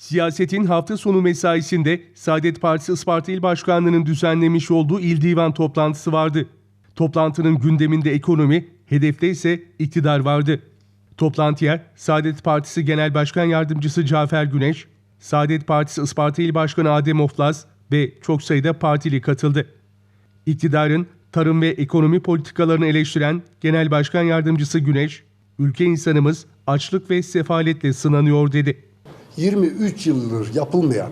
Siyasetin hafta sonu mesaisinde Saadet Partisi Isparta İl Başkanlığı'nın düzenlemiş olduğu il divan toplantısı vardı. Toplantının gündeminde ekonomi, hedefte ise iktidar vardı. Toplantıya Saadet Partisi Genel Başkan Yardımcısı Cafer Güneş, Saadet Partisi Isparta İl Başkanı Adem Oflaz ve çok sayıda partili katıldı. İktidarın tarım ve ekonomi politikalarını eleştiren Genel Başkan Yardımcısı Güneş, ülke insanımız açlık ve sefaletle sınanıyor dedi. 23 yıldır yapılmayan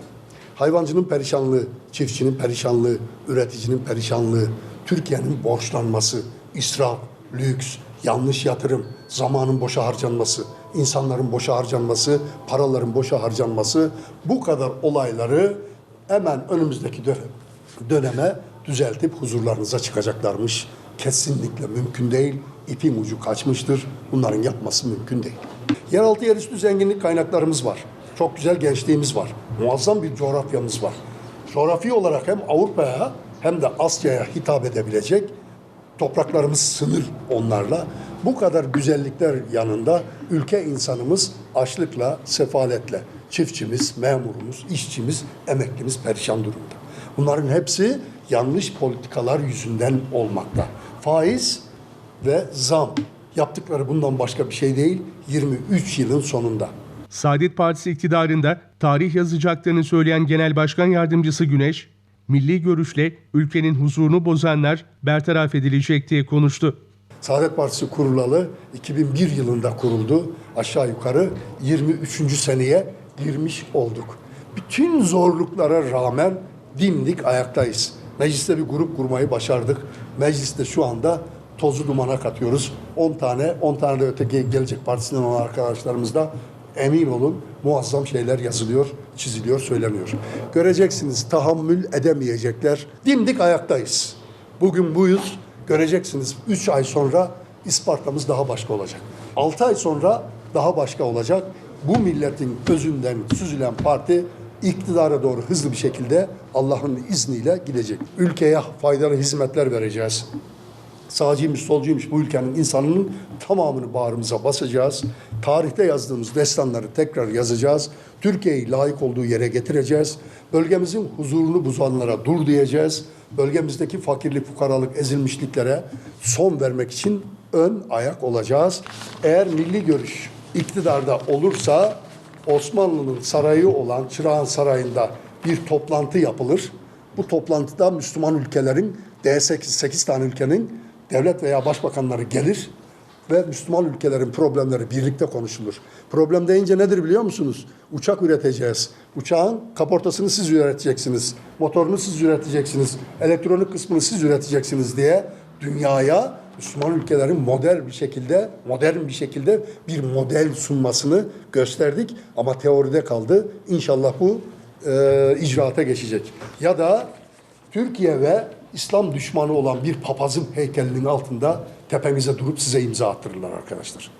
hayvancının perişanlığı, çiftçinin perişanlığı, üreticinin perişanlığı, Türkiye'nin borçlanması, israf, lüks, yanlış yatırım, zamanın boşa harcanması, insanların boşa harcanması, paraların boşa harcanması bu kadar olayları hemen önümüzdeki dönem, döneme düzeltip huzurlarınıza çıkacaklarmış. Kesinlikle mümkün değil. İpin ucu kaçmıştır. Bunların yapması mümkün değil. Yeraltı yerüstü zenginlik kaynaklarımız var. Çok güzel gençliğimiz var. Muazzam bir coğrafyamız var. Coğrafi olarak hem Avrupa'ya hem de Asya'ya hitap edebilecek topraklarımız sınır onlarla. Bu kadar güzellikler yanında ülke insanımız açlıkla, sefaletle, çiftçimiz, memurumuz, işçimiz, emeklimiz perişan durumda. Bunların hepsi yanlış politikalar yüzünden olmakta. Faiz ve zam yaptıkları bundan başka bir şey değil 23 yılın sonunda. Saadet Partisi iktidarında tarih yazacaklarını söyleyen Genel Başkan Yardımcısı Güneş, milli görüşle ülkenin huzurunu bozanlar bertaraf edilecek diye konuştu. Saadet Partisi kurulalı 2001 yılında kuruldu. Aşağı yukarı 23. seneye girmiş olduk. Bütün zorluklara rağmen dimdik ayaktayız. Mecliste bir grup kurmayı başardık. Mecliste şu anda tozu dumana katıyoruz. 10 tane, 10 tane de öteki Gelecek Partisi'nden olan arkadaşlarımız da emin olun muazzam şeyler yazılıyor, çiziliyor, söyleniyor. Göreceksiniz tahammül edemeyecekler. Dimdik ayaktayız. Bugün buyuz. Göreceksiniz 3 ay sonra Isparta'mız daha başka olacak. 6 ay sonra daha başka olacak. Bu milletin özünden süzülen parti iktidara doğru hızlı bir şekilde Allah'ın izniyle gidecek. Ülkeye faydalı hizmetler vereceğiz sağcıymış, solcuymuş bu ülkenin insanının tamamını bağrımıza basacağız. Tarihte yazdığımız destanları tekrar yazacağız. Türkiye'yi layık olduğu yere getireceğiz. Bölgemizin huzurunu bozanlara dur diyeceğiz. Bölgemizdeki fakirlik, fukaralık, ezilmişliklere son vermek için ön ayak olacağız. Eğer milli görüş iktidarda olursa Osmanlı'nın sarayı olan Çırağan Sarayı'nda bir toplantı yapılır. Bu toplantıda Müslüman ülkelerin D8 8 tane ülkenin devlet veya başbakanları gelir ve Müslüman ülkelerin problemleri birlikte konuşulur. Problem deyince nedir biliyor musunuz? Uçak üreteceğiz. Uçağın kaportasını siz üreteceksiniz. Motorunu siz üreteceksiniz. Elektronik kısmını siz üreteceksiniz diye dünyaya Müslüman ülkelerin model bir şekilde, modern bir şekilde bir model sunmasını gösterdik. Ama teoride kaldı. İnşallah bu e, icraata geçecek. Ya da Türkiye ve İslam düşmanı olan bir papazın heykelinin altında tepenize durup size imza attırırlar arkadaşlar.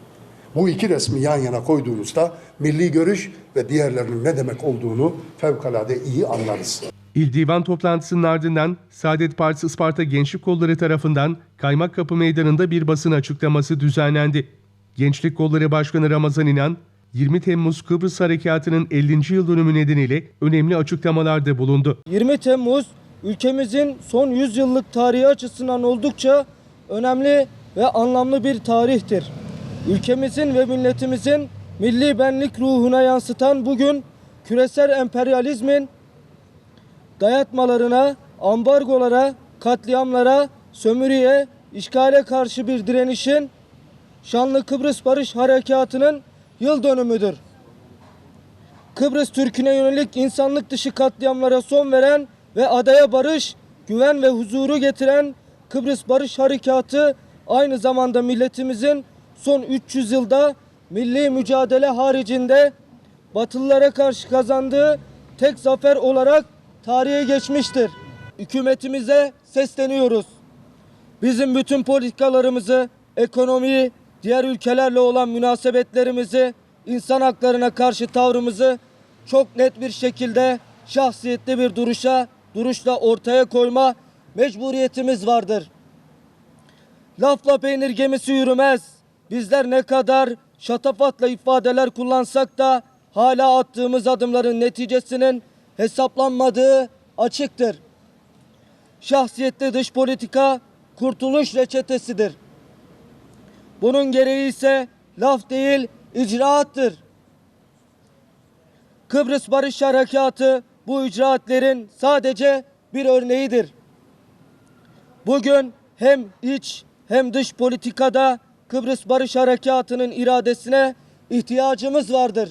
Bu iki resmi yan yana koyduğunuzda milli görüş ve diğerlerinin ne demek olduğunu fevkalade iyi anlarız. İl Divan toplantısının ardından Saadet Partisi Isparta Gençlik Kolları tarafından Kaymakkapı Meydanı'nda bir basın açıklaması düzenlendi. Gençlik Kolları Başkanı Ramazan İnan, 20 Temmuz Kıbrıs Harekatı'nın 50. yıl dönümü nedeniyle önemli açıklamalarda bulundu. 20 Temmuz ülkemizin son 100 yıllık tarihi açısından oldukça önemli ve anlamlı bir tarihtir. Ülkemizin ve milletimizin milli benlik ruhuna yansıtan bugün küresel emperyalizmin dayatmalarına, ambargolara, katliamlara, sömürüye, işgale karşı bir direnişin şanlı Kıbrıs Barış Harekatı'nın yıl dönümüdür. Kıbrıs Türk'üne yönelik insanlık dışı katliamlara son veren ve adaya barış, güven ve huzuru getiren Kıbrıs Barış Harekatı aynı zamanda milletimizin son 300 yılda milli mücadele haricinde Batılılara karşı kazandığı tek zafer olarak tarihe geçmiştir. Hükümetimize sesleniyoruz. Bizim bütün politikalarımızı, ekonomiyi, diğer ülkelerle olan münasebetlerimizi, insan haklarına karşı tavrımızı çok net bir şekilde şahsiyetli bir duruşa, duruşla ortaya koyma mecburiyetimiz vardır. Lafla peynir gemisi yürümez. Bizler ne kadar şatafatla ifadeler kullansak da hala attığımız adımların neticesinin hesaplanmadığı açıktır. Şahsiyetli dış politika kurtuluş reçetesidir. Bunun gereği ise laf değil icraattır. Kıbrıs Barış Harekatı bu icraatlerin sadece bir örneğidir. Bugün hem iç hem dış politikada Kıbrıs Barış Harekatı'nın iradesine ihtiyacımız vardır.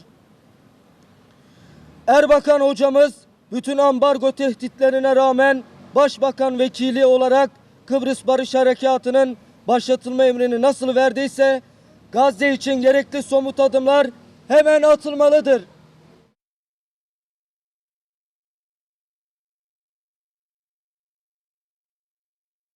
Erbakan hocamız bütün ambargo tehditlerine rağmen başbakan vekili olarak Kıbrıs Barış Harekatı'nın başlatılma emrini nasıl verdiyse Gazze için gerekli somut adımlar hemen atılmalıdır.